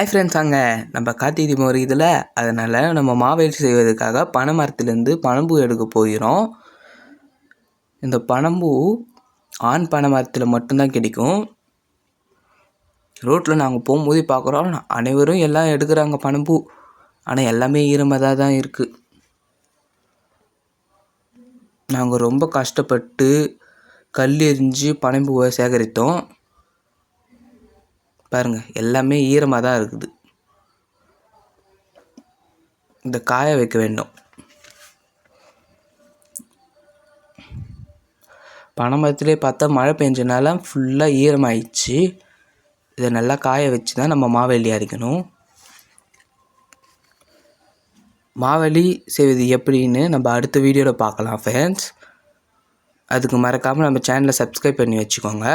Hi friends அங்கே நம்ம கார்த்திகை தீபம் வருதுல அதனால் நம்ம மாவேலி செய்வதற்காக பனை மரத்துலேருந்து பனம்பூ எடுக்க போகிறோம். இந்த பனம்பூ ஆண் பனை மரத்தில் மட்டும்தான் கிடைக்கும். ரோட்டில் நாங்கள் போகும்போது பார்க்குறோம். அனைவரும் எல்லாம் எடுக்கிறாங்க பனம்பூ. ஆனால் எல்லாமே ஈரமாக தான் இருக்குது நாங்கள் ரொம்ப கஷ்டப்பட்டு கல் எரிஞ்சு பனம்பூவை சேகரித்தோம். பாருங்கள் எல்லாமே ஈரமாக தான் இருக்குது. இந்த காய வைக்க வேண்டும். பனைமரத்துலேயே பார்த்தா மழை பெஞ்சனால ஃபுல்லாக ஈரமாயிடுச்சு. இதை நல்லா காய வச்சு தான் நம்ம மாவெளி அரைக்கணும். மாவெளி செய்வது எப்படின்னு நம்ம அடுத்த வீடியோவில் பார்க்கலாம் ஃப்ரெண்ட்ஸ் அதுக்கு மறக்காமல் நம்ம சேனலை சப்ஸ்கிரைப் பண்ணி வச்சுக்கோங்க.